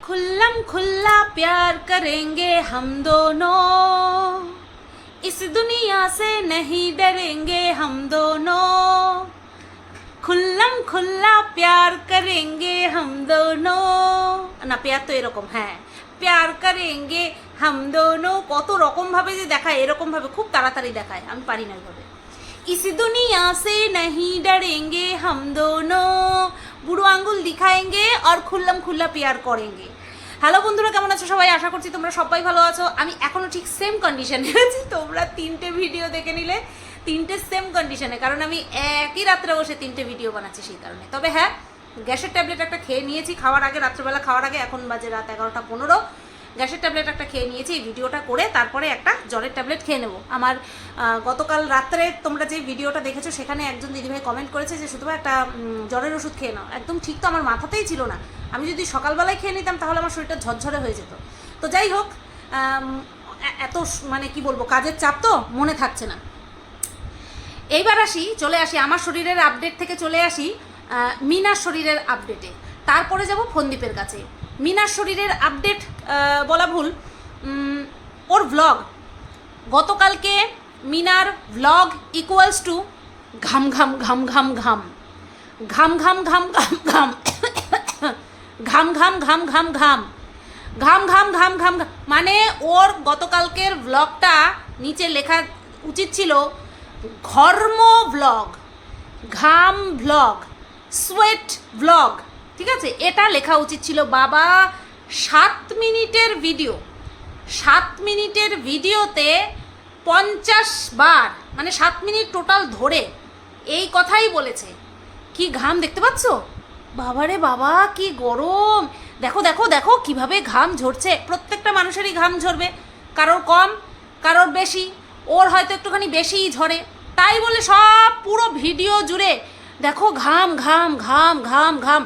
खुल्लम खुल्ला प्यार करेंगे हम दोनों इस दुनिया से नहीं डरेंगे हम दोनों খুল্লাম খুল্লা প্যার করেঙ্গে হাম দোনো না প্যার তো এরকম হ্যাঁ প্যার করেঙ্গে হাম দোনো কত রকম ভাবে যে দেখায় এরকম ভাবে খুব তাড়াতাড়ি দেখায় আমি পারি না ওইভাবে इस दुनिया से नहीं डरेंगे हम दोनों বুড়ো আঙ্গুল দিখায়েঙ্গে আর খুল্লাম খুল্লা পেয়ার করেঙ্গে। হ্যালো বন্ধুরা, কেমন আছো সবাই? আশা করছি তোমরা সবাই ভালো আছো। আমি এখনও ঠিক সেম কন্ডিশনে আছি। তোমরা তিনটে ভিডিও দেখে নিলে, তিনটে সেম কন্ডিশনে কারণ আমি একই রাত্রে বসে তিনটে ভিডিও বানাচ্ছি সেই কারণে। তবে হ্যাঁ গ্যাসের ট্যাবলেট একটা খেয়ে নিয়েছি। খাওয়ার আগে, রাত্রেবেলা খাওয়ার আগে, এখন বাজে রাত এগারোটা পনেরো। গ্যাসের ট্যাবলেট একটা খেয়ে নিয়েছি, এই ভিডিওটা করে তারপরে একটা জ্বরের ট্যাবলেট খেয়ে নেব। আমার গতকাল রাত্রে তোমরা যে ভিডিওটা দেখেছ, সেখানে একজন দিদিভাই কমেন্ট করেছে যে শুধু একটা জ্বরের ওষুধ খেয়ে নাও। একদম ঠিক তো আমার মাথাতেই ছিল না। আমি যদি সকালবেলায় খেয়ে নিতাম, তাহলে আমার শরীরটা ঝরঝরে হয়ে যেত। তো যাই হোক এত মানে কি বলব, কাজের চাপ তো মনে থাকছে না। এইবার আসি, চলে আসি আমার শরীরের আপডেট থেকে চলে আসি মিনার শরীরের আপডেটে তারপরে যাব ফন্দীপের কাছে। মিনার শরীরের আপডেট বলা ভুল ওর ভ্লগ গতকালকে মিনার ভ্লগ ইকুয়ালস টু ঘাম ঘাম ঘাম ঘাম ঘাম ঘাম ঘাম ঘাম ঘাম ঘাম ঘাম ঘাম ঘাম ঘাম ঘাম ঘাম ঘাম ঘাম ঘাম। মানে ওর গতকালকের ভ্লগটা নিচে লেখা উচিত ছিল ঘর্ম ভ্লগ ঘাম ভ্লগ সোয়েট ভ্লগ ঠিক আছে? এটা লেখা উচিত ছিল, বাবা, সাত মিনিটের ভিডিও সাত মিনিটের ভিডিওতে পঞ্চাশ বার মানে সাত মিনিট টোটাল ধরে এই কথাই বলেছে। কি ঘাম দেখতে পাচ্ছ? বাবারে বাবা, কি গরম! দেখো দেখো দেখো কীভাবে ঘাম ঝরছে। প্রত্যেকটা মানুষেরই ঘাম ঝরবে, কারোর কম, কারোর বেশি, ওর হয়তো একটুখানি বেশিই ঝরে। তাই বলে সব পুরো ভিডিও জুড়ে দেখো ঘাম ঘাম ঘাম ঘাম ঘাম।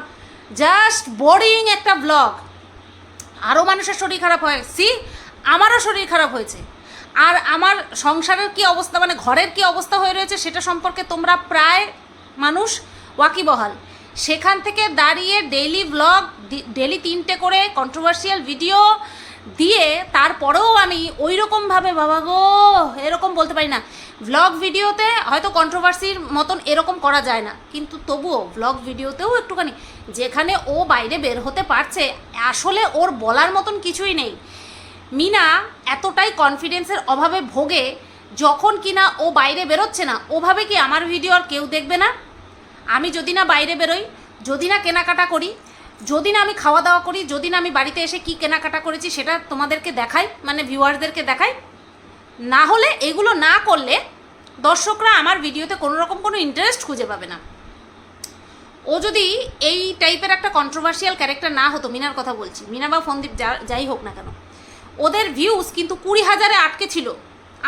জাস্ট বোরিং একটা ব্লগ আরও মানুষের শরীর খারাপ হয়। সি আমারও শরীর খারাপ হয়েছে। আর আমার সংসারের কি অবস্থা মানে ঘরের কি অবস্থা হয়ে রয়েছে, সেটা সম্পর্কে তোমরা প্রায় মানুষ ওয়াকিবহাল। সেখান থেকে দাঁড়িয়ে ডেইলি ব্লগ ডেলি তিনটে করে কন্ট্রোভার্সিয়াল ভিডিও দিয়ে তারপরেও আমি ওই রকমভাবে বাবা গো, এরকম বলতে পারি না। ভ্লগ ভিডিওতে হয়তো কন্ট্রোভার্সির মতন এরকম করা যায় না। কিন্তু তবুও ভ্লগ ভিডিওতেও একটুখানি, যেখানে ও বাইরে বের হতে পারছে, আসলে ওর বলার মতন কিছুই নেই। মিনা এতটাই কনফিডেন্সের অভাবে ভোগে, যখন কিনা ও বাইরে বেরোচ্ছে না, ওভাবে কি আমার ভিডিও আর কেউ দেখবে না? আমি যদি না বাইরে বেরোই, যদি না কেনাকাটা করি যদি না আমি খাওয়া দাওয়া করি, যদি না আমি বাড়িতে এসে কি কেনাকাটা করেছি সেটা তোমাদেরকে দেখাই মানে ভিউয়ারদেরকে দেখাই। না হলে এগুলো না করলে দর্শকরা আমার ভিডিওতে কোনো রকম কোনো ইন্টারেস্ট খুঁজে পাবে না। ও যদি এই টাইপের একটা কন্ট্রোভার্সিয়াল ক্যারেক্টার না হতো, মিনার কথা বলছি, মিনা বা ফন্দীপ যাই হোক না কেন, ওদের ভিউজ কিন্তু কুড়ি হাজারে আটকে ছিল।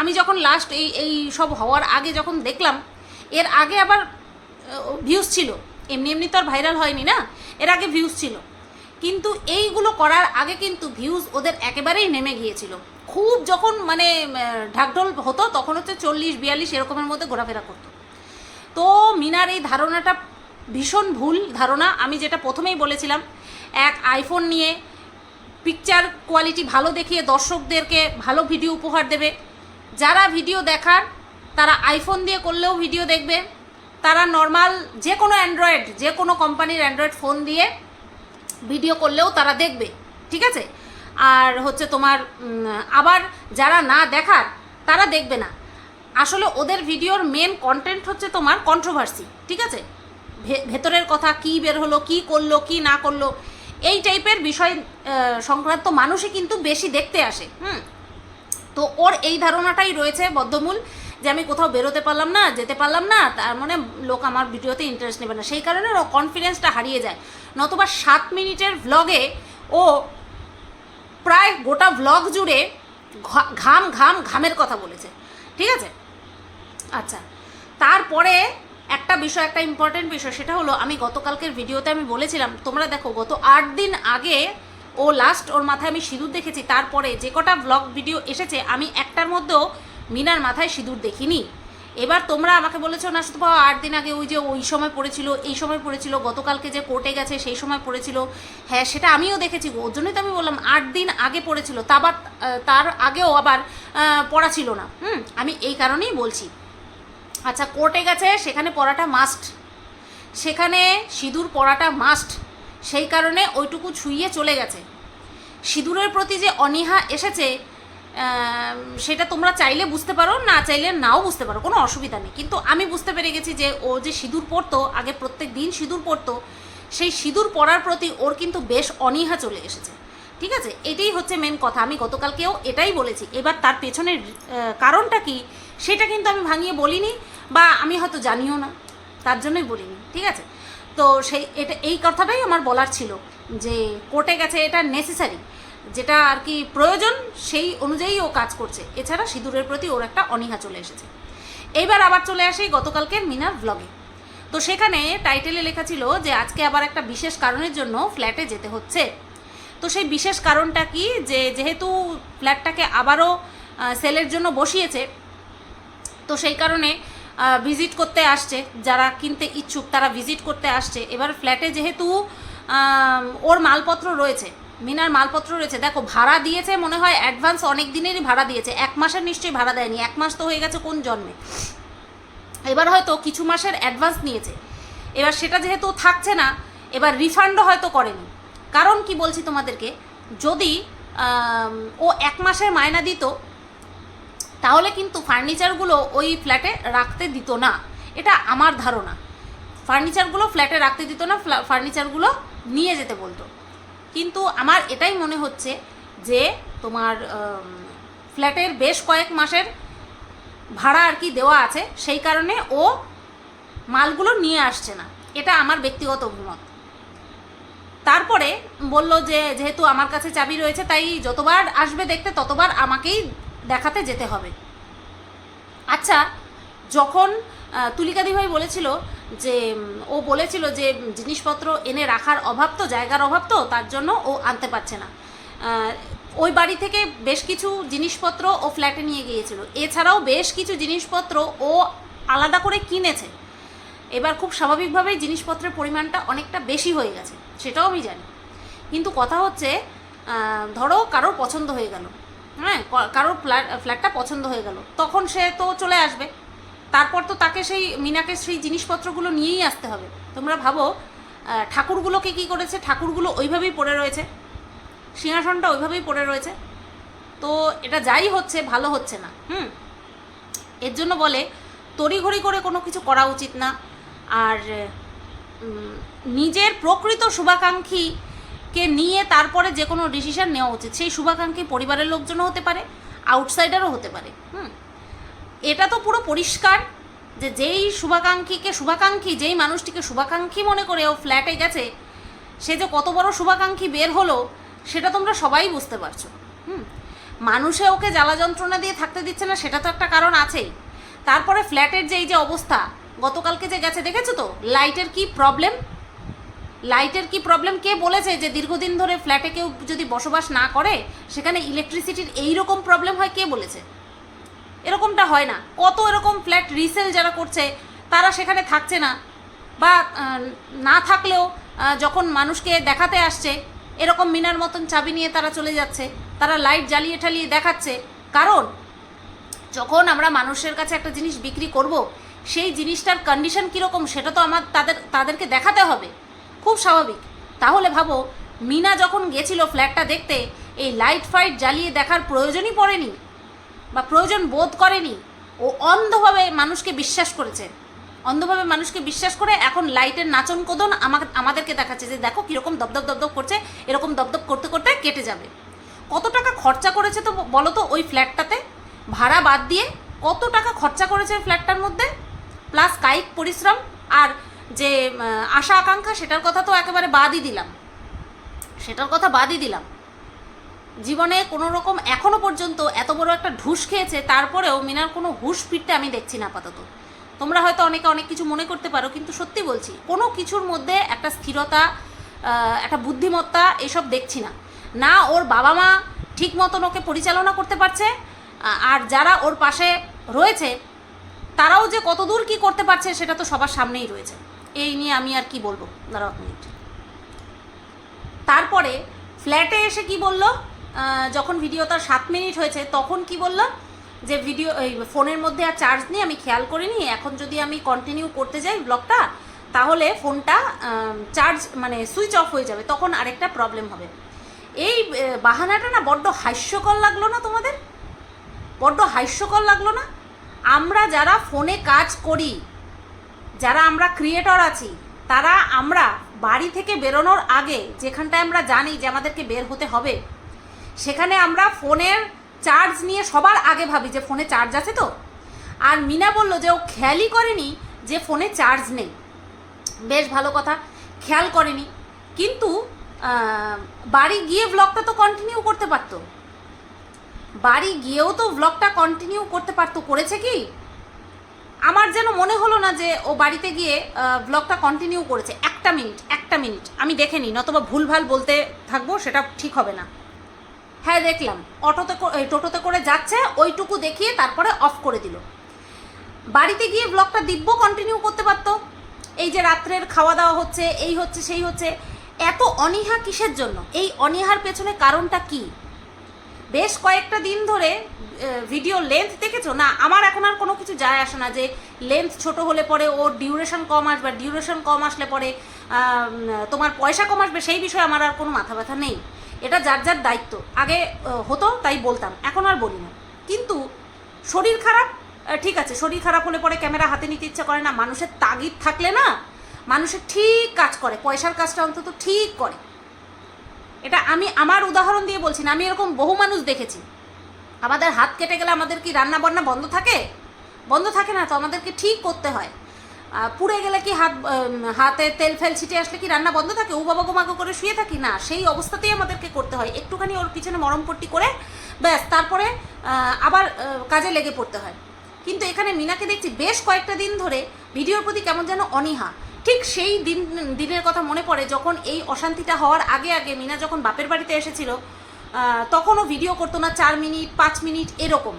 আমি যখন লাস্ট এই এই সব হওয়ার আগে যখন দেখলাম, এর আগে আবার ভিউজ ছিল। এমনি এমনি তো আর ভাইরাল হয়নি না? এর আগে ভিউজ ছিল। কিন্তু এইগুলো করার আগে কিন্তু ভিউজ ওদের একেবারেই নেমে গিয়েছিল। খুব যখন মানে ঢাকঢোল হতো, তখন হচ্ছে চল্লিশ, বিয়াল্লিশ এরকমের মধ্যে ঘোরাফেরা করতো। তো মিনার এই ধারণাটা ভীষণ ভুল ধারণা। আমি যেটা প্রথমেই বলেছিলাম, এক আইফোন নিয়ে পিকচার কোয়ালিটি ভালো দেখিয়ে দর্শকদেরকে ভালো ভিডিও উপহার দেবে। যারা ভিডিও দেখার, তারা আইফোন দিয়ে করলেও ভিডিও দেখবে। তারা নর্মাল যে কোনো অ্যান্ড্রয়েড যে কোনো কোম্পানির অ্যান্ড্রয়েড ফোন দিয়ে ভিডিও করলেও তারা দেখবে, ঠিক আছে? আর হচ্ছে তোমার আবার যারা না দেখার, তারা দেখবে না। আসলে ওদের ভিডিওর মেন কন্টেন্ট হচ্ছে তোমার কন্ট্রোভার্সি ঠিক আছে? ভেতরের কথা কি বের হলো, কি করল, কি না করল, এই টাইপের বিষয় সংক্রান্ত মানুষই কিন্তু বেশি দেখতে আসে, হুম? তো ওর এই ধারণাটাই রয়েছে বদ্ধমূল। যে আমি কোথাও বেরোতে পারলাম না, যেতে পারলাম না, তার মানে লোক আমার ভিডিওতে ইন্টারেস্ট নেবে না। সেই কারণে ও কনফিডেন্সটা হারিয়ে যায়। নতুবা সাত মিনিটের ভ্লগে ও প্রায় গোটা ভ্লগ জুড়ে ঘাম ঘাম, ঘামের কথা বলেছে। ঠিক আছে? আচ্ছা তারপরে একটা বিষয়, একটা ইম্পর্টেন্ট বিষয়, সেটা হলো আমি গতকালকের ভিডিওতে আমি বলেছিলাম, তোমরা দেখো গত আট দিন আগে ও লাস্ট ওর মাথায় আমি সিঁদুর দেখেছি, তারপরে যে কটা ব্লগ ভিডিও এসেছে, আমি একটার মধ্যেও মিনার মাথায় সিঁদুর দেখিনি। এবার তোমরা আমাকে বলেছ, না, শুধু আট দিন আগে ওই যে ওই সময় পড়েছিল, এই সময় পড়েছিল, গতকালকে যে কোর্টে গেছে সেই সময় পড়েছিল। হ্যাঁ সেটা আমিও দেখেছি। ওর জন্যই তো আমি বললাম, আট দিন আগে পড়েছিল, তা আবার তার আগেও আবার পড়া ছিল না। হুম, আমি এই কারণেই বলছি। আচ্ছা কোর্টে গেছে, সেখানে পড়াটা মাস্ট সেখানে সিঁদুর পড়াটা মাস্ট সেই কারণে ওইটুকু ছুঁইয়ে চলে গেছে। সিঁদুরের প্রতি যে অনীহা এসেছে সেটা তোমরা চাইলে বুঝতে পারো, না চাইলে নাও বুঝতে পারো, কোনো অসুবিধা নেই। কিন্তু আমি বুঝতে পেরে গেছি যে ও যে সিঁদুর পরতো, আগে প্রত্যেক দিন সিঁদুর পরতো, সেই সিঁদুর পরার প্রতি ওর কিন্তু বেশ অনীহা চলে এসেছে। ঠিক আছে? এটাই হচ্ছে মেন কথা। আমি গতকালকেও এটাই বলেছি। এবার তার পেছনের কারণটা কি? সেটা কিন্তু আমি ভাঙিয়ে বলিনি বা আমি হয়তো জানিও না। তার জন্যই বলিনি। ঠিক আছে? তো সেই, এটা, এই কথাটাই আমার বলার ছিল যে কোর্টে গেছে, এটা নেসেসারি যেটা আর কি প্রয়োজন, সেই অনুযায়ী ও কাজ করছে। এছাড়া সিঁদুরের প্রতি ওর একটা অনীহা চলে এসেছে। এইবার আবার চলে আসি গতকালকের মিনার ব্লগে তো সেখানে টাইটেলে লেখা ছিল যে, আজকে আবার একটা বিশেষ কারণের জন্য ফ্ল্যাটে যেতে হচ্ছে। তো সেই বিশেষ কারণটা কি? যে, যেহেতু ফ্ল্যাটটাকে আবারও সেলের জন্য বসিয়েছে, তো সেই কারণে ভিজিট করতে আসছে। যারা কিনতে ইচ্ছুক তারা ভিজিট করতে আসছে। এবার ফ্ল্যাটে যেহেতু ওর মালপত্র রয়েছে মিনার মালপত্র রয়েছে। দেখো, ভাড়া দিয়েছে মনে হয় অ্যাডভান্স অনেক দিনেরই ভাড়া দিয়েছে। এক মাসের নিশ্চয়ই ভাড়া দেয়নি। এক মাস তো হয়ে গেছে কোন জন্মে? এবার হয়তো কিছু মাসের অ্যাডভান্স নিয়েছে। এবার সেটা যেহেতু থাকছে না, এবার রিফান্ডও হয়তো করেনি। কারণ কি বলছি তোমাদেরকে? যদি ও এক মাসের মায়না দিত, তাহলে কিন্তু ফার্নিচারগুলো ওই ফ্ল্যাটে রাখতে দিত না। এটা আমার ধারণা। ফার্নিচারগুলো ফ্ল্যাটে রাখতে দিত না ফার্নিচারগুলো নিয়ে যেতে বলতো। কিন্তু আমার এটাই মনে হচ্ছে যে তোমার ফ্ল্যাটের বেশ কয়েক মাসের ভাড়া আর কি দেওয়া আছে, সেই কারণে ও মালগুলো নিয়ে আসছে না। এটা আমার ব্যক্তিগত অভিমত। তারপরে বলল যে, যেহেতু আমার কাছে চাবি রয়েছে, তাই যতবার আসবে দেখতে ততবার আমাকেই দেখাতে যেতে হবে। আচ্ছা যখন তুলিকাদি ভাই বলেছিল যে ও বলেছিল যে, জিনিসপত্র এনে রাখার অভাব তো, জায়গার অভাব তো, তার জন্য ও আনতে পারছে না। ওই বাড়ি থেকে বেশ কিছু জিনিসপত্র ও ফ্ল্যাটে নিয়ে গিয়েছিল। এছাড়াও বেশ কিছু জিনিসপত্র ও আলাদা করে কিনেছে। এবার খুব স্বাভাবিকভাবেই জিনিসপত্রের পরিমাণটা অনেকটা বেশি হয়ে গেছে, সেটাও আমি জানি। কিন্তু কথা হচ্ছে ধরো কারোর পছন্দ হয়ে গেল। হ্যাঁ কারোর ফ্ল্যাট, ফ্ল্যাটটা পছন্দ হয়ে গেল। তখন সে তো চলে আসবে। তারপর তো তাকে সেই, মিনাকে সেই জিনিসপত্রগুলো নিয়েই আসতে হবে। তোমরা ভাবো ঠাকুরগুলোকে কী করেছে? ঠাকুরগুলো ওইভাবেই পড়ে রয়েছে। সিংহাসনটা ওইভাবেই পড়ে রয়েছে। তো এটা যাই হচ্ছে, ভালো হচ্ছে না। হুম? এর জন্য বলে, তড়িঘড়ি করে কোনো কিছু করা উচিত না। আর নিজের প্রকৃত শুভাকাঙ্ক্ষীকে নিয়ে তারপরে যে কোনো ডিসিশন নেওয়া উচিত। সেই শুভাকাঙ্ক্ষী পরিবারের লোকজনও হতে পারে আউটসাইডারও হতে পারে। হুম? এটা তো পুরো পরিষ্কার যে যেই শুভাকাঙ্ক্ষীকে শুভাকাঙ্ক্ষী, যেই মানুষটিকে শুভাকাঙ্ক্ষী মনে করে ও ফ্ল্যাটে গেছে, সে যে কত বড় শুভাকাঙ্ক্ষী বের হলো, সেটা তোমরা সবাই বুঝতে পারছ। হুম? মানুষে ওকে জ্বালা যন্ত্রণা দিয়ে থাকতে দিচ্ছে না, সেটা তো একটা কারণ আছেই। তারপরে ফ্ল্যাটের যে এই যে অবস্থা, গতকালকে যে গেছে, দেখেছ তো? লাইটের কি প্রবলেম? লাইটের কি প্রবলেম? কে বলেছে যে দীর্ঘদিন ধরে ফ্ল্যাটে কেউ যদি বসবাস না করে, সেখানে ইলেকট্রিসিটির এই রকম প্রবলেম হয়? কে বলেছে? এরকমটা হয় না। কত এরকম ফ্ল্যাট রিসেল যারা করছে, তারা সেখানে থাকছে না। বা না থাকলেও যখন মানুষকে দেখাতে আসছে, এরকম মিনার মতন চাবি নিয়ে তারা চলে যাচ্ছে, তারা লাইট জ্বালিয়ে ঠালিয়ে দেখাচ্ছে। কারণ, যখন আমরা মানুষের কাছে একটা জিনিস বিক্রি করব, সেই জিনিসটার কন্ডিশন কীরকম সেটা তো আমার তাদের, তাদেরকে দেখাতে হবে। খুব স্বাভাবিক। তাহলে ভাবো, মিনা যখন গেছিল ফ্ল্যাটটা দেখতে, এই লাইট ফাইট জ্বালিয়ে দেখার প্রয়োজনই পড়েনি। বা প্রয়োজন বোধ করেনি, ও অন্ধভাবে মানুষকে বিশ্বাস করেছে। অন্ধভাবে মানুষকে বিশ্বাস করে এখন লাইটের নাচন কোদন আমাকে, আমাদেরকে দেখাচ্ছে যে দেখো কীরকম দপদপ দপদপ করছে, এরকম দপদপ করতে করতে কেটে যাবে। কত টাকা খরচা করেছে তো বলো তো ওই ফ্ল্যাটটাতে? ভাড়া বাদ দিয়ে কত টাকা খরচা করেছে ফ্ল্যাটটার মধ্যে? প্লাস কায়িক পরিশ্রম আর যে আশা আকাঙ্ক্ষা, সেটার কথা তো একেবারে বাদই দিলাম। সেটার কথা বাদই দিলাম। জীবনে কোনো রকম এখনও পর্যন্ত এত বড় একটা ঢুস খেয়েছে, তারপরেও মিনার কোনো হুশ ফিরতে আমি দেখছি না আপাতত। তোমরা হয়তো অনেকে অনেক কিছু মনে করতে পারো, কিন্তু সত্যি বলছি, কোনো কিছুর মধ্যে একটা স্থিরতা একটা বুদ্ধিমত্তা এসব দেখছি না। না ওর বাবা মা ঠিক মতন ওকে পরিচালনা করতে পারছে আর যারা ওর পাশে রয়েছে, তারাও যে কতদূর কি করতে পারছে সেটা তো সবার সামনেই রয়েছে। এই নিয়ে আমি আর কি বলব? দাঁড়াও মিনিট। তারপরে ফ্ল্যাটে এসে কি বলল? যখন ভিডিও তার সাত মিনিট হয়েছে, তখন কি বললাম? যে ভিডিও এই ফোনের মধ্যে আর চার্জ নেই, আমি খেয়াল করিনি। এখন যদি আমি কন্টিনিউ করতে যাই ব্লগটা তাহলে ফোনটা চার্জ মানে সুইচ অফ হয়ে যাবে, তখন আরেকটা প্রবলেম হবে। এই বাহানাটা না বড্ড হাস্যকর লাগল না তোমাদের? বড্ড হাস্যকর লাগল না? আমরা যারা ফোনে কাজ করি, যারা আমরা ক্রিয়েটর আছি, তারা আমরা বাড়ি থেকে বেরোনোর আগে যেখানটায় আমরা জানি যে আমাদেরকে বের হতে হবে সেখানে আমরা ফোনের চার্জ নিয়ে সবার আগে ভাবি যে ফোনে চার্জ আছে তো। আর মিনা বলল যে ও খেয়ালই করেনি যে ফোনে চার্জ নেই। বেশ ভালো কথা, খেয়াল করেনি। কিন্তু বাড়ি গিয়ে ব্লগটা তো কন্টিনিউ করতে পারতো। বাড়ি গিয়েও তো ব্লগটা কন্টিনিউ করতে পারতো, করেছে কি? আমার যেন মনে হলো না যে ও বাড়িতে গিয়ে ব্লগটা কন্টিনিউ করেছে। একটা মিনিট একটা মিনিট আমি দেখে নিই, নতবা ভুলভাল বলতে থাকব, সেটা ঠিক হবে না। হ্যাঁ দেখলাম। অটোতে টোটোতে করে যাচ্ছে, ওইটুকু দেখিয়ে তারপরে অফ করে দিল। বাড়িতে গিয়ে ব্লগটা দিব্য কন্টিনিউ করতে পারতো। এই যে রাত্রের খাওয়া দাওয়া হচ্ছে, এই হচ্ছে, সেই হচ্ছে। এত অনীহা কিসের জন্য? এই অনীহার পেছনে কারণটা কি? বেশ কয়েকটা দিন ধরে ভিডিও লেন্থ দেখেছ? না, আমার এখন আর কোনো কিছু যায় আসে না যে লেন্থ ছোট হলে পরে ওর ডিউরেশন কম আসবে ডিউরেশন কম আসলে পরে তোমার পয়সা কম আসবে, সেই বিষয়ে আমার আর কোনো মাথা ব্যথা নেই। এটা যার যার দায়িত্ব। আগে হতো, তাই বলতাম। এখন আর বলি না। কিন্তু শরীর খারাপ ঠিক আছে, শরীর খারাপ হলে পরে ক্যামেরা হাতে নিতে ইচ্ছা করে না। মানুষের তাগিদ থাকলে না, মানুষের ঠিক কাজ করে। পয়সার কাজটা অন্তত ঠিক করে। এটা আমি, আমার উদাহরণ দিয়ে বলছি না, আমি এরকম বহু মানুষ দেখেছি। আমাদের হাত কেটে গেলে আমাদের কি রান্না বান্না বন্ধ থাকে? বন্ধ থাকে না তো আমাদেরকে ঠিক করতে হয়। পুড়ে গেলে কি হাত হাতে তেল ফেল ছিটে আসলে কি রান্না বন্ধ থাকে? ও বাবা গোমাগো করে শুয়ে থাকি? না, সেই অবস্থাতেই আমাদেরকে করতে হয়। একটুখানি ওর পিছনে মরম পট্টি করে, ব্যাস, তারপরে আবার কাজে লেগে পড়তে হয়। কিন্তু এখানে মিনাকে দেখছি বেশ কয়েকটা দিন ধরে ভিডিওর প্রতি কেমন যেন অনীহা। ঠিক সেই দিন, দিনের কথা মনে পড়ে যখন এই অশান্তিটা হওয়ার আগে আগে মিনা যখন বাপের বাড়িতে এসেছিল তখনও ভিডিও করতো না চার মিনিট, পাঁচ মিনিট, এরকম।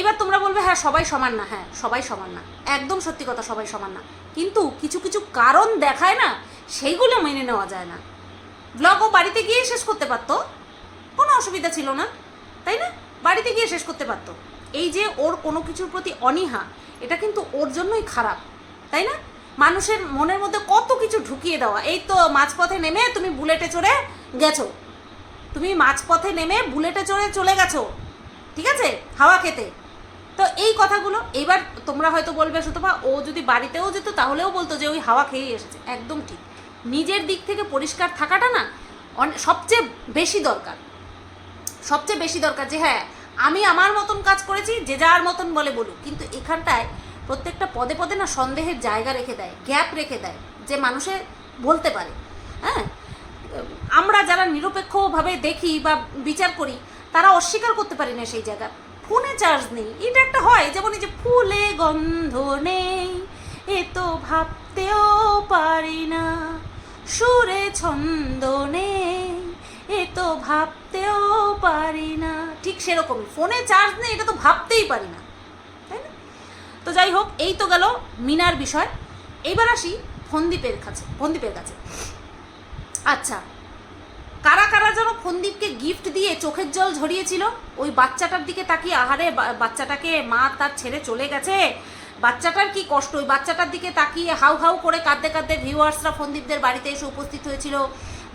এবার তোমরা বলবে হ্যাঁ সবাই সমান না। হ্যাঁ সবাই সমান না। একদম সত্যি কথা, সবাই সমান না। কিন্তু কিছু কিছু কারণ দেখায় না, সেইগুলো মেনে নেওয়া যায় না। ব্লগও বাড়িতে গিয়ে শেষ করতে পারতো, কোনো অসুবিধা ছিল না, তাই না? বাড়িতে গিয়ে শেষ করতে পারতো। এই যে ওর কোনো কিছুর প্রতি অনীহা, এটা কিন্তু ওর জন্যই খারাপ, তাই না? মানুষের মনের মধ্যে কত কিছু ঢুকিয়ে দেওয়া। এই তো মাঝপথে নেমে তুমি বুলেটে চড়ে গেছো। তুমি মাঝপথে নেমে বুলেটে চড়ে চলে গেছো। ঠিক আছে? হাওয়া খেতে। তো এই কথাগুলো এবার তোমরা হয়তো বলবে, সুতপা, ও যদি বাড়িতেও যেত তাহলেও বলতো যে ওই হাওয়া খেয়েই এসেছে। একদম ঠিক। নিজের দিক থেকে পরিষ্কার থাকাটা না সবচেয়ে বেশি দরকার। সবচেয়ে বেশি দরকার যে হ্যাঁ আমি আমার মতন কাজ করেছি, যে যার মতন বলে বলুক। কিন্তু এখানটায় প্রত্যেকটা পদে পদে না সন্দেহের জায়গা রেখে দেয়, গ্যাপ রেখে দেয়, যে মানুষে বলতে পারে। হ্যাঁ? আমরা যারা নিরপেক্ষভাবে দেখি বা বিচার করি, তারা অস্বীকার করতে পারি না সেই জায়গা। ফোনে চার্জ নেই। এটা একটা হয়, যেমন এই যে ফুলে গন্ধ নেই, এ তো ভাবতেও পারি না। সুরে ছন্দ নেই, এ তো ভাবতেও পারি না। ঠিক সেরকমই, ফোনে চার্জ নেই, এটা তো ভাবতেই পারি না। তাই না? তো যাই হোক, এই তো গেল মিনার বিষয়। এইবার আসি ফন্দীপের কাছে ফন্দীপের কাছে। আচ্ছা কারা কারা ফন্দীপকে গিফট দিয়ে চোখের জল ঝরিয়েছিল। ওই বাচ্চাটার দিকে তাকিয়ে, আহারে বাচ্চাটাকে মা তার ছেড়ে চলে গেছে। বাচ্চাটার কি কষ্ট? ওই বাচ্চাটার দিকে তাকিয়ে হাউ হাউ করে কাঁদতে কাঁদতে ভিউয়ার্সরা ফন্দীপদের বাড়িতে এসে উপস্থিত হয়েছিল।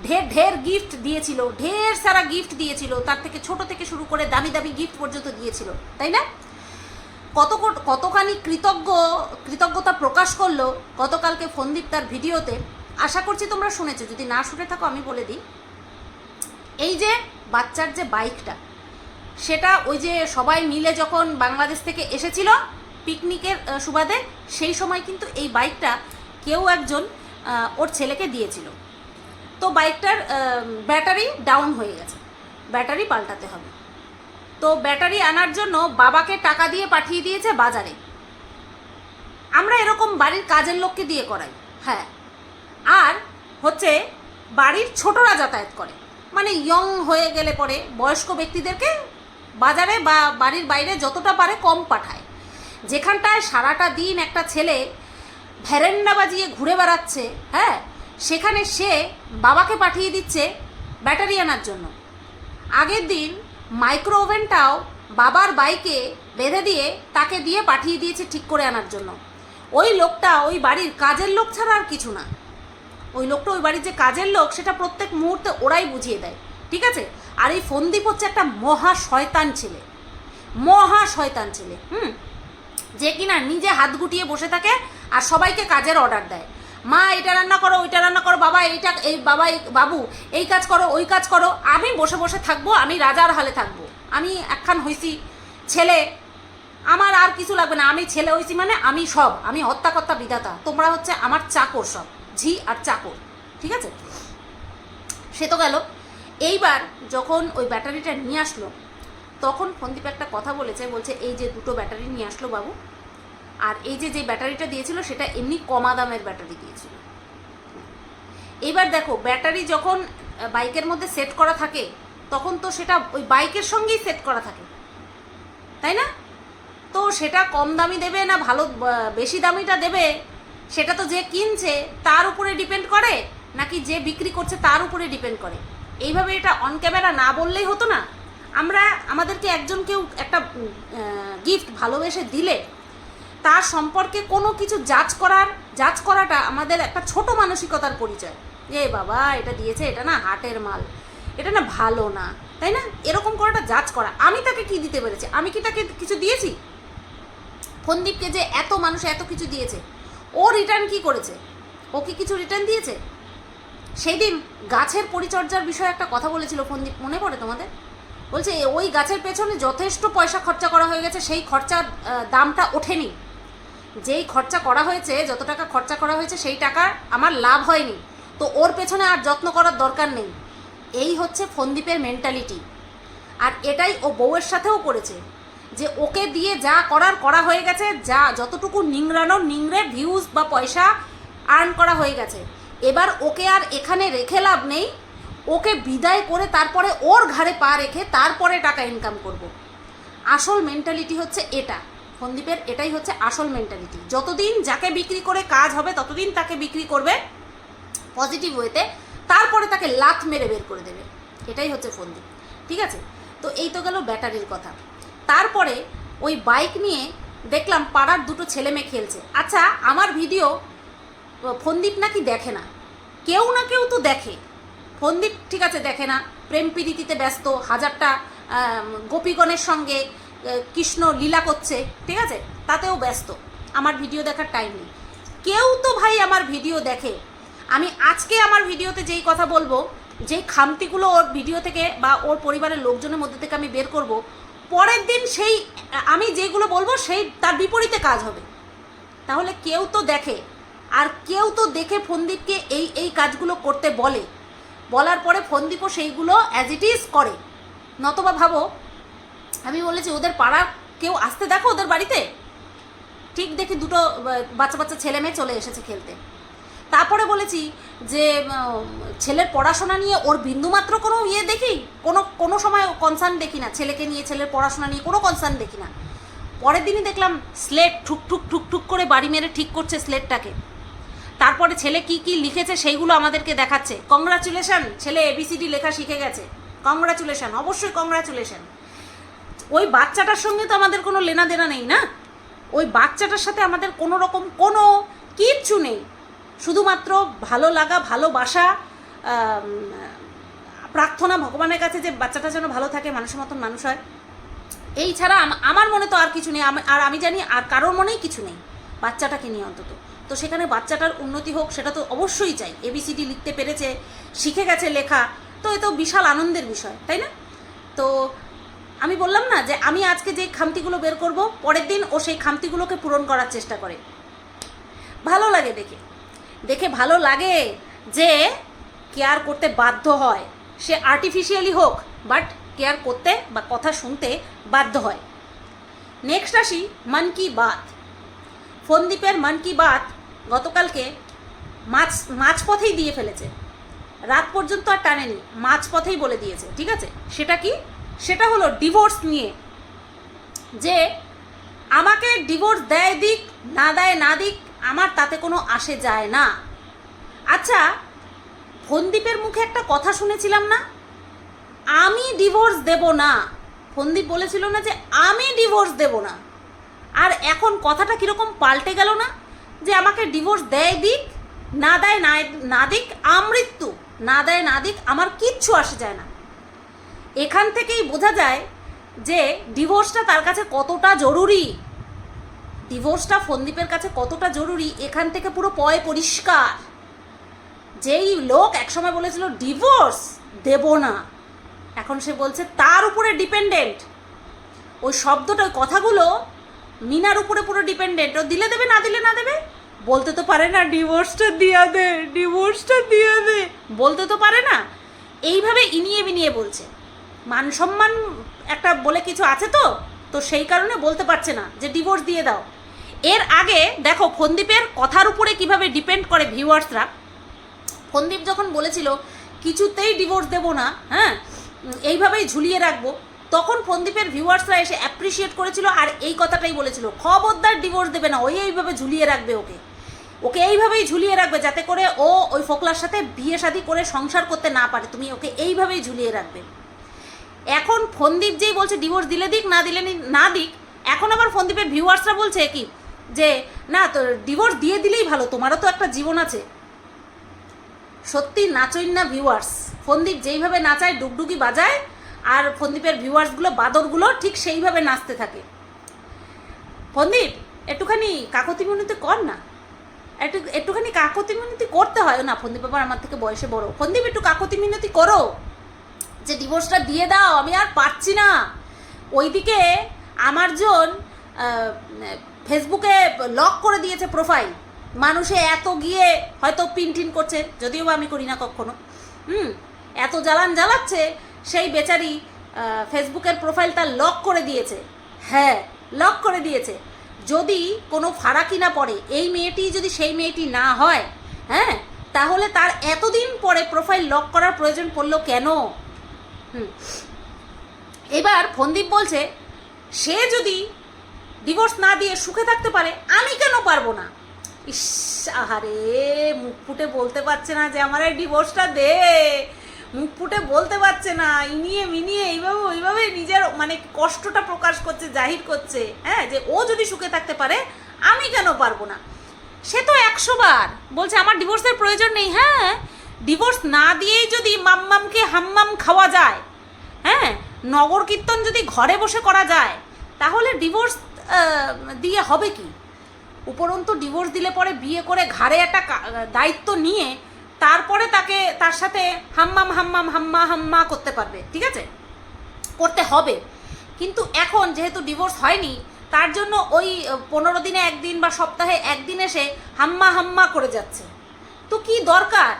ঢের ঢের গিফট দিয়েছিল। ঢের সারা গিফট দিয়েছিল। তার থেকে ছোট থেকে শুরু করে দামি দামি গিফট পর্যন্ত দিয়েছিল। তাই না? কত- কতখানি কৃতজ্ঞ, কৃতজ্ঞতা প্রকাশ করল গতকালকে ফন্দীপ তার ভিডিওতে। আশা করছি তোমরা শুনেছো। যদি না শুনে থাকো, আমি বলে দিই। এই যে বাচ্চার যে বাইকটা, সেটা ওই যে সবাই মিলে যখন বাংলাদেশ থেকে এসেছিল পিকনিকের সুবাদে, সেই সময় কিন্তু এই বাইকটা কেউ একজন ওর ছেলেকে দিয়েছিল। তো বাইকটার ব্যাটারি ডাউন হয়ে গেছে। ব্যাটারি পাল্টাতে হবে। তো ব্যাটারি আনার জন্য বাবাকে টাকা দিয়ে পাঠিয়ে দিয়েছে বাজারে। আমরা এরকম বাড়ির কাজের লোককে দিয়ে করাই হ্যাঁ। আর হচ্ছে বাড়ির ছোটরা যাতায়াত করে। মানে ইয়ং হয়ে গেলে পরে বয়স্ক ব্যক্তিদেরকে বাজারে বা বাড়ির বাইরে যতটা পারে কম পাঠায়। যেখানটায় সারাটা দিন একটা ছেলে ভ্যারেন্ডা বাজিয়ে ঘুরে বেড়াচ্ছে হ্যাঁ? সেখানে সে বাবাকে পাঠিয়ে দিচ্ছে ব্যাটারি আনার জন্য। আগের দিন মাইক্রো ওভেনটাও বাবার বাইকে বেঁধে দিয়ে তাকে দিয়ে পাঠিয়ে দিয়েছে ঠিক করে আনার জন্য। ওই লোকটা, ওই বাড়ির কাজের লোক ছাড়া আর কিছু না। ওই লোকটা ওই বাড়ির যে কাজের লোক, সেটা প্রত্যেক মুহূর্তে ওরাই বুঝিয়ে দেয়, ঠিক আছে? আর এই ফন্দীপ হচ্ছে একটা মহা শয়তান ছেলে, মহা শয়তান ছেলে, হুম? যে কিনা নিজে হাত গুটিয়ে বসে থাকে আর সবাইকে কাজের অর্ডার দেয়। মা, এটা রান্না করো, ওইটা রান্না করো, বাবা, এইটা, এই বাবা বাবু, এই কাজ করো, ওই কাজ করো। আমি বসে বসে থাকব, আমি রাজার হালে থাকব। আমি একখান হইছি ছেলে, আমার আর কিছু লাগবে না। আমি ছেলে হইছি মানে আমি সব, আমি হত্যাকর্তা বিধাতা। তোমরা হচ্ছে আমার চাকর সব। ঝি আর চাকর, ঠিক আছে? সে তো গেল। এইবার যখন ওই ব্যাটারিটা নিয়ে আসলো, তখন ফন্দীপ একটা কথা বলেছে, বলছে, এই যে দুটো ব্যাটারি নিয়ে আসলো বাবু, আর এই যে যে ব্যাটারিটা দিয়েছিল, সেটা এমনি কমা দামের ব্যাটারি দিয়েছিল। এইবার দেখো, ব্যাটারি যখন বাইকের মধ্যে সেট করা থাকে, তখন তো সেটা ওই বাইকের সঙ্গেই সেট করা থাকে, তাই না? তো সেটা কম দামি দেবে না ভালো বেশি দামিটা দেবে সেটা তো যে কিনছে তার উপরে ডিপেন্ড করে, নাকি যে বিক্রি করছে তার উপরে ডিপেন্ড করে? এইভাবে এটা অন ক্যামেরা না বললেই হতো না। আমরা, আমাদেরকে একজন কেউ একটা গিফট ভালোবেসে দিলে, তার সম্পর্কে কোনো কিছু যাচ করার যাচ করাটা আমাদের একটা ছোট মানসিকতার পরিচয়। এ বাবা, এটা দিয়েছে, এটা না হাটের মাল, এটা না ভালো না, তাই না? এরকম করাটা যাচ করা। আমি তাকে কি দিতে পেরেছি? আমি কি তাকে কিছু দিয়েছি? ফন্দীপকে যে এত মানুষ এত কিছু দিয়েছে ও রিটার্ন কি করেছে? ও কি কিছু রিটার্ন দিয়েছে? সেই দিন গাছের পরিচর্যার বিষয়ে একটা কথা বলেছিল ফন্দীপ মনে পড়ে তোমাদের? বলছে ওই গাছের পেছনে যথেষ্ট পয়সা খরচা করা হয়ে গেছে, সেই খরচার দামটা ওঠেনি। যেই খরচা করা হয়েছে, যত টাকা খরচা করা হয়েছে, সেই টাকা আমার লাভ হয়নি। তো ওর পেছনে আর যত্ন করার দরকার নেই। এই হচ্ছে ফন্দীপের মেন্টালিটি আর এটাই ও বউয়ের সাথেও করেছে। যে ওকে দিয়ে যা করার করা হয়ে গেছে, যা যতটুকু নিংড়ানো, নিংড়ে ভিউজ বা পয়সা আর্ন করা হয়ে গেছে। এবার ওকে আর এখানে রেখে লাভ নেই। ওকে বিদায় করে তারপরে ওর ঘাড়ে পা রেখে তারপরে টাকা ইনকাম করব। আসল মেন্টালিটি হচ্ছে এটা। সন্দীপের এটাই হচ্ছে আসল মেন্টালিটি যতদিন যাকে বিক্রি করে কাজ হবে, ততদিন তাকে বিক্রি করবে পজিটিভ ওয়েতে তারপরে তাকে লাথ মেরে বের করে দেবে। এটাই হচ্ছে ফন্দীপ ঠিক আছে? তো এই তো গেল ব্যাটারির কথা। তারপরে ওই বাইক নিয়ে দেখলাম পাড়ার দুটো ছেলে মেয়ে খেলছে। আচ্ছা আমার ভিডিও ফন্দীপ নাকি দেখে না? কেউ না কেউ তো দেখে। ফন্দীপ ঠিক আছে, দেখে না। প্রেম প্রীতিতে ব্যস্ত, হাজারটা গোপীগণের সঙ্গে কৃষ্ণ লীলা করছে, ঠিক আছে? তাতেও ব্যস্ত। আমার ভিডিও দেখার টাইম নেই। কেউ তো ভাই আমার ভিডিও দেখে। আমি আজকে আমার ভিডিওতে যেই কথা বলব, যেই খামতিগুলো ওর ভিডিও থেকে বা ওর পরিবারের লোকজনের মধ্যে থেকে আমি বের করব পরের দিন সেই, আমি যেগুলো বলব সেই, তার বিপরীতে কাজ হবে। তাহলে কেউ তো দেখে, আর কেউ তো দেখে ফন্দীপকে এই এই কাজগুলো করতে বলে। বলার পরে ফন্দীপও সেইগুলো অ্যাজ ইট ইজ করে। নতবা ভাবো, আমি বলেছি ওদের পাড়ার কেউ আসতে দেখো ওদের বাড়িতে? ঠিক দেখি দুটো, বাচ্চা বাচ্চা ছেলে মেয়ে চলে এসেছে খেলতে। তারপরে বলেছি যে ছেলের পড়াশোনা নিয়ে ওর বিন্দুমাত্র কোনো ইয়ে দেখি? কোনো কোনো সময় কনসার্ন দেখি না। ছেলেকে নিয়ে, ছেলের পড়াশোনা নিয়ে কোনো কনসার্ন দেখি না। পরের দিনই দেখলাম স্লেট ঠুক ঠুক ঠুক ঠুক করে বাড়ি মেরে ঠিক করছে স্লেটটাকে তারপরে ছেলে কি কি লিখেছে সেইগুলো আমাদেরকে দেখাচ্ছে। কংগ্রাচুলেশন ছেলে এবিসিডি লেখা শিখে গেছে। কংগ্রাচুলেশন অবশ্যই কংগ্রাচুলেশন ওই বাচ্চাটার সঙ্গে তো আমাদের কোনো লেনা দেনা নেই না? ওই বাচ্চাটার সাথে আমাদের কোনো রকম কোনো কিচ্ছু নেই। শুধুমাত্র ভালো লাগা, ভালোবাসা প্রার্থনা ভগবানের কাছে যে বাচ্চাটা যেন ভালো থাকে, মানুষের মতন মানুষ হয়, এই ছাড়া আমার মনে তো আর কিছু নেই। আর আমি জানি আর কারোর মনেই কিছু নেই বাচ্চাটাকে নিয়ে অন্তত। তো সেখানে বাচ্চাটার উন্নতি হোক, সেটা তো অবশ্যই চাই। এবিসিডি লিখতে পেরেছে, শিখে গেছে লেখা, তো এ তো বিশাল আনন্দের বিষয়, তাই না? তো আমি বললাম না যে আমি আজকে যে খামতিগুলো বের করব, পরের দিন ও সেই খামতিগুলোকে পূরণ করার চেষ্টা করে। ভালো লাগে দেখে। দেখে ভালো লাগে যে কেয়ার করতে বাধ্য হয়। সে আর্টিফিশিয়ালি হোক বাট কেয়ার করতে বা কথা শুনতে বাধ্য হয়। নেক্সট আসি মন কি বাত। ফন্দীপের মন কি বাত গতকালকে মাছ, মাঝপথেই দিয়ে ফেলেছে। রাত পর্যন্ত আর টানেনি, মাঝপথেই বলে দিয়েছে, ঠিক আছে? সেটা কি? সেটা হলো ডিভোর্স নিয়ে। যে আমাকে ডিভোর্স দেয় দিক, না দেয় না দিক আমার তাতে কোনো আসে যায় না। আচ্ছা ফন্দীপের মুখে একটা কথা শুনেছিলাম না? আমি ডিভোর্স দেব না। ফন্দীপ বলেছিল না যে আমি ডিভোর্স দেব না। আর এখন কথাটা কীরকম পাল্টে গেল না? যে আমাকে ডিভোর্স দেয় দিক, না দেয় না না দিক, আমৃত্যু, না দেয় না দিক, আমার কিচ্ছু আসে যায় না। এখান থেকেই বোঝা যায় যে ডিভোর্সটা তার কাছে কতটা জরুরি। ডিভোর্সটা ফন্দীপের কাছে কতটা জরুরি, এখান থেকে পুরো পয় পরিষ্কার। যেই লোক একসময় বলেছিল ডিভোর্স দেব না। এখন সে বলছে, তার উপরে ডিপেন্ডেন্ট ওই শব্দটা, ওই কথাগুলো মিনার উপরে পুরো ডিপেন্ডেন্ট ও দিলে দেবে, না দিলে না দেবে? বলতে তো পারে না ডিভোর্সটা দিয়া দে ডিভোর্সটা দিয়া দে। বলতে তো পারে না। এইভাবে ইনিয়ে বিনিয়ে বলছে। মান সম্মান একটা বলে কিছু আছে তো? তো সেই কারণে বলতে পারছে না যে ডিভোর্স দিয়ে দাও। এর আগে, দেখো ফন্দীপের কথার উপরে কীভাবে ডিপেন্ড করে ভিউয়ার্সরা ফন্দীপ যখন বলেছিল, কিছুতেই ডিভোর্স দেব না হ্যাঁ? এইভাবেই ঝুলিয়ে রাখব, তখন ফন্দীপের ভিউয়ার্সরা এসে অ্যাপ্রিসিয়েট করেছিল আর এই কথাটাই বলেছিল, খবরদার ডিভোর্স দেবে না, ওই এইভাবে ঝুলিয়ে রাখবে ওকে। ওকে এইভাবেই ঝুলিয়ে রাখবে যাতে করে ও ওই ফোকলার সাথে বিয়ে শাদি করে সংসার করতে না পারে, তুমি ওকে এইভাবেই ঝুলিয়ে রাখবে। এখন ফন্দীপ যেই বলছে ডিভোর্স দিলে দিক, না দিলে নি- দিক, এখন আবার ফন্দীপের ভিউয়ার্সরা বলছে কি যে, না তো ডিভোর্স দিয়ে দিলেই ভালো, তোমারও তো একটা জীবন আছে। সত্যি নাচই না ভিউয়ার্স ফন্দীপ যেইভাবে নাচায়, ডুগডুগি বাজায়, আর ফন্দীপের ভিউয়ার্সগুলো বাদরগুলো ঠিক সেইভাবে নাচতে থাকে। ফন্দীপ, একটুখানি কাকতি কর না। একটু, একটুখানি কাকতি মিনতি করতে হয়। না, ফন্দীপ আবার আমার থেকে বয়সে বড়। ফন্দীপ, একটু কাকতি মিনতি করো। যে ডিভোর্সটা দিয়ে দাও, আমি আর পারছি না। ওইদিকে আমার জন ফেসবুকে লক করে দিয়েছে প্রোফাইল। মানুষে এত গিয়ে হয়তো পিন টিন করছে, যদিও আমি করি না কখনো। হুম, এত জ্বালান জ্বালাচ্ছে, সেই বেচারি ফেসবুকের প্রোফাইল তার লক করে দিয়েছে। হ্যাঁ লক করে দিয়েছে। যদি কোনো ফারাকি না পড়ে, এই মেয়েটি যদি সেই মেয়েটি না হয় হ্যাঁ তাহলে তার এতদিন পরে প্রোফাইল লক করার প্রয়োজন পড়ল কেন? হুম, এবার ফন্দীপ বলছে, সে যদি ডিভোর্স না দিয়ে সুখে থাকতে পারে, আমি কেন পারব না? ইস, আহারে, মুখ ফুটে বলতে পারছে না যে আমার এই ডিভোর্সটা দে। মুখ ফুটে বলতে পারছে না, ইনিয়ে মিনিয়ে এইভাবে, ওইভাবে নিজের মানে কষ্টটা প্রকাশ করছে, জাহির করছে হ্যাঁ? যে ও যদি সুখে থাকতে পারে, আমি কেন পারব না? সে তো একশো বার বলছে, আমার ডিভোর্সের প্রয়োজন নেই। হ্যাঁ? ডিভোর্স না দিয়েই যদি মাম্মামকে হাম্মাম খাওয়া যায় হ্যাঁ? নগর কীর্তন যদি ঘরে বসে করা যায়, তাহলে ডিভোর্স দিয়ে হবে কি? উপরন্তু ডিভোর্স দিলে পরে বিয়ে করে ঘাড়ে একটা দায়িত্ব নিয়ে তারপরে তাকে তার সাথে হাম্মাম হাম্মাম, হাম্মা হাম্মা করতে পারবে, ঠিক আছে? করতে হবে। কিন্তু এখন যেহেতু ডিভোর্স হয়নি, তার জন্য ওই পনেরো দিনে একদিন বা সপ্তাহে একদিন এসে হাম্মা হাম্মা করে যাচ্ছে। তো কি দরকার?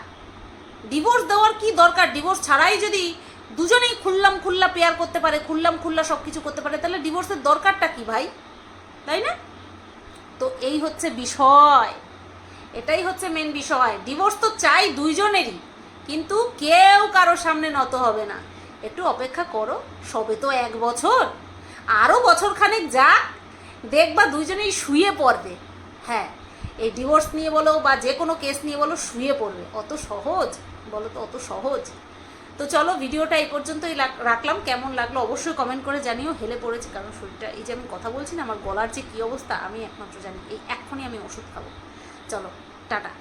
ডিভোর্স দেওয়ার কি দরকার? ডিভোর্স ছাড়াই যদি দুজনেই খুললাম, খুল্লা পেয়ার করতে পারে, খুললাম, খুল্লা সব কিছু করতে পারে, তাহলে ডিভোর্সের দরকারটা কি ভাই? তাই না? তো এই হচ্ছে বিষয়। এটাই হচ্ছে মেন বিষয়। ডিভোর্স তো চাই দুইজনেরই, কিন্তু কেউ কারও সামনে নত হবে না। একটু অপেক্ষা করো, সবে তো এক বছর। আরও বছর খানেক যাক, দেখবা দুইজনেই শুয়ে পড়বে। হ্যাঁ এই ডিভোর্স নিয়ে বলো বা যে কোনো কেস নিয়ে বলো শুয়ে পড়বে। অত সহজ, বলো তো অত সহজ। তো চলো, ভিডিওটা এই পর্যন্তই রাখলাম। কেমন লাগল অবশ্যই কমেন্ট করে জানিও। হেলে পড়েছে কারণ শরীরটা। এই যে আমি কথা বলছি না, আমার গলার যে কী অবস্থা, আমি একমাত্র জানি, এই এক্ষুনি আমি ওষুধ খাব। চলো, টাটা।